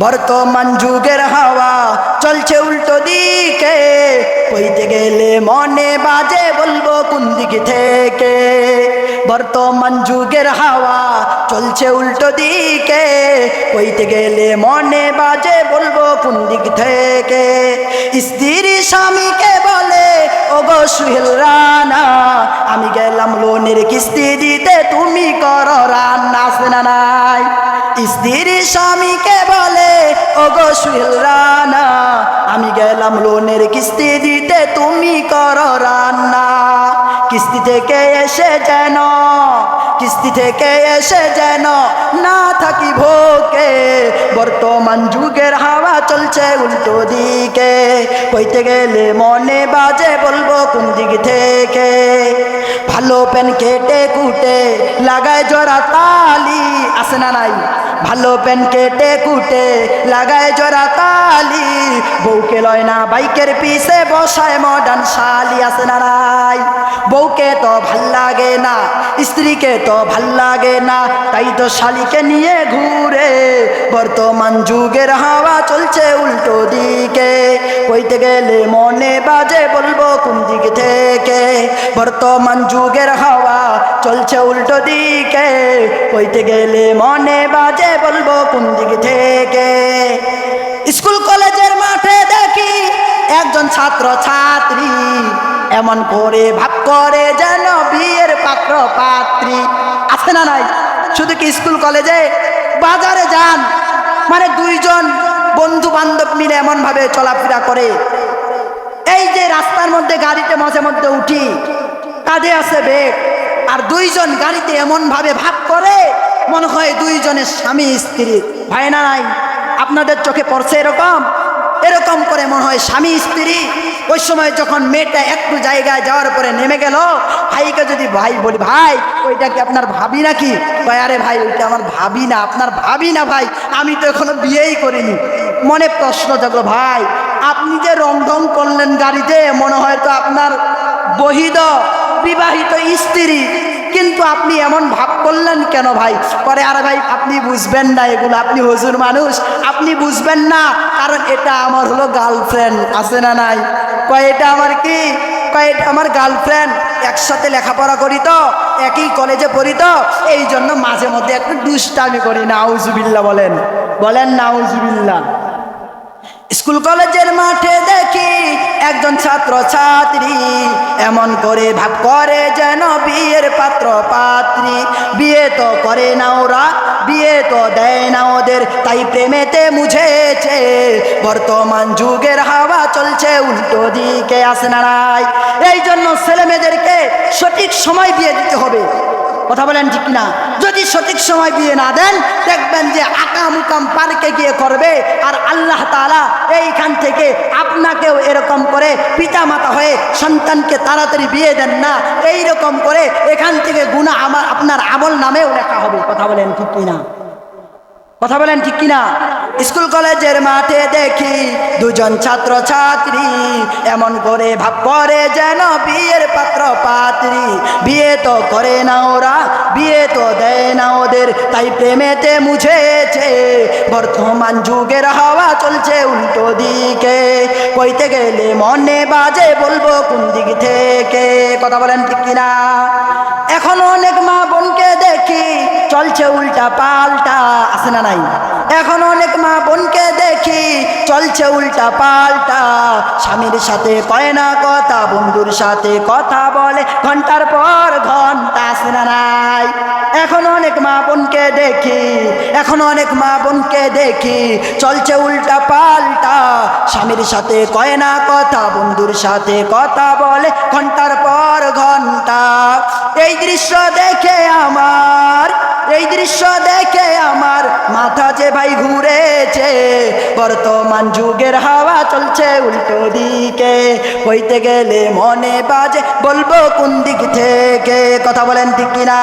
বর্তমান যুগের হাওয়া চলছে উল্টো দিকে। কইতে গেলে মনে বাজে বলব কোন দিক থেকে। বর্তমান যুগের হাওয়া চলছে উল্টো দিকে। কইতে গেলে মনে বাজে বলব কোন দিক থেকে। স্ত্রী স্বামীকে বলে, ওগো সুহেল রানা, আমি গেলাম লোনের কিস্তি দিতে, তুমি করো রান্না নাই। স্ত্রী স্বামীকে ওগো রানা, আমি গেলাম লোনের কিস্তি দিতে, তুমি করো রান্না। কিস্তি থেকে এসে যেন, কিস্তি থেকে এসে যেন না থাকি ভোকে বর্তমান যুগের হাওয়া চলছে উল্টো দিকে। কইতে গেলে মনে বাজে বলব কোন দিক থেকে। ভালো পেন কেটে কুটে লাগায় জোড়া তালি আসে না নাই? ভালো পেন কেটে কুটে লাগায় জোড়া তালি বউকে লয় না, বাইকের পিছে বসায় মডার্ন শালি আছে না বউকে তো ভালো লাগে না, স্ত্রীকে তো ভালো লাগে না, তাই তো শালিকে নিয়ে ঘুরে। বর্তমান যুগের হাওয়া চলছে উল্টো দিকে। কইতে গেলে মনে বাজে বলব কোন দিক থেকে। বর্তমান যুগের হাওয়া চলছে উল্টো দিকে। কইতে গেলে মনে বাজে বলব কোন দিক থেকে। একজন ছাত্র ছাত্রী, এমন করে ভাব করে যেন বিয়ের পাত্র পাত্রী। আছে না নাই? শুধু কি স্কুল, কলেজে? বাজারে যান। মানে দুইজন বন্ধু বান্ধব মিলে এমন ভাবে চলাফেরা করে। এই যে রাস্তার মধ্যে, গাড়িতে মাঝে মধ্যে উঠি, কাঁধে আছে বেগ আর দুইজন গাড়িতে এমন ভাবে করে, মনে হয় দুইজনের স্বামী, স্ত্রী। হয় না নাই? আপনাদের চোখে পড়ছে এরকম? এরকম করে মনে হয় স্বামী, স্ত্রী, ওই সময় যখন মেয়েটা একটু জায়গায় যাওয়ার পরে নেমে গেল, ভাইকে যদি ভাই বলি, ভাই, ওইটা কি আপনার ভাবি নাকি? আরে ভাই, ওইটা আমার ভাবি না, আপনার ভাবি না ভাই, আমি তো এখনও বিয়েই করিনি। মনে প্রশ্ন জাগলো, ভাই, আপনি যে রং করলেন গাড়িতে, মনে হয় তো আপনার বহিদ বিবাহিত স্ত্রী। কিন্তু আপনি এমন ভাব করলেন কেন ভাই? পরে, আরে ভাই, আপনি বুঝবেন না এগুলো। আপনি হজুর মানুষ। আপনি বুঝবেন না। কারণ এটা আমার হলো গার্লফ্রেন্ড আছে না নাই? কয়, এটা আমার কি? কয়, এটা আমার গার্লফ্রেন্ড একসাথে লেখাপড়া করি তো, একই কলেজে পড়ি তো। এই জন্য মাঝে মধ্যে একটু দুষ্টামি করি। নাউজুবিল্লা বলেন। বলেন নাউজুবিল্লা স্কুল কলেজের মাঠে দেখি একজন ছাত্র ছাত্রী এমন করে ভাব করে যেন বিয়ের পাত্র পাত্রী। বিয়ে তো করে না ওরা, বিয়ে তো দেয় না ওদের, তাই প্রেমেতে মুঝেছে বর্তমান যুগের হাওয়া চলছে উল্টো দিকে, আসে নাড়াই এই জন্য ছেলে মেয়েদেরকে সঠিক সময় বিয়ে দিতে হবে। কথা বলেন ঠিক না যদি সঠিক সময় দিয়ে না দেন, দেখবেন যে আকাম উকাম পার্কে গিয়ে করবে আর আল্লাহ তালা এইখান থেকে আপনাকেও এরকম করে পিতা মাতা হয়ে সন্তানকে তাড়াতাড়ি বিয়ে দেন না। এই রকম করে এখান থেকে গুণা আমার, আপনার আমল নামেও লেখা হবে। কথা বলেন ঠিক কিনা? কথা বলেন ঠিক কিনা? স্কুল কলেজের মাঠে দেখি দুজন ছাত্র ছাত্রী এমন করে ভাব করে যেন বিয়ের পাত্র পাত্রী বিয়ে তো করে না ওরা, বিয়ে তো দেয় না ওদের, তাই প্রেমেতে মুছেছে। বর্তমান যুগের হাওয়া চলছে উল্টো দিকে। কইতে গেলে মনে বাজে বলব কোন দিক থেকে? কথা বলেন ঠিক কিনা? এখন অনেক মা চলছে উল্টা পাল্টা, আছে না নাই? এখন অনেক মা বোনকে দেখি চলছে উল্টা পাল্টা। স্বামীর সাথে কয় না কথা, বন্ধুর সাথে কথা বলে, ঘণ্টার পর ঘণ্টা, আছে না নাই? এখন অনেক মা বোনকে দেখি, এখন অনেক মা বোনকে দেখি চলছে উল্টা পাল্টা। স্বামীর সাথে কয় না কথা, বন্ধুর সাথে কথা বলে, ঘণ্টার পর ঘণ্টা। এই দৃশ্য দেখে আমার এই দৃশ্য দেখে আমার মাথা যে ভাই ঘুরেছে, বর্তমান যুগের হাওয়া চলছে উল্টো দিকে। কইতে গেলে মনে বাজে, বলব কোন দিক থেকে? কথা বলেন ঠিক কিনা?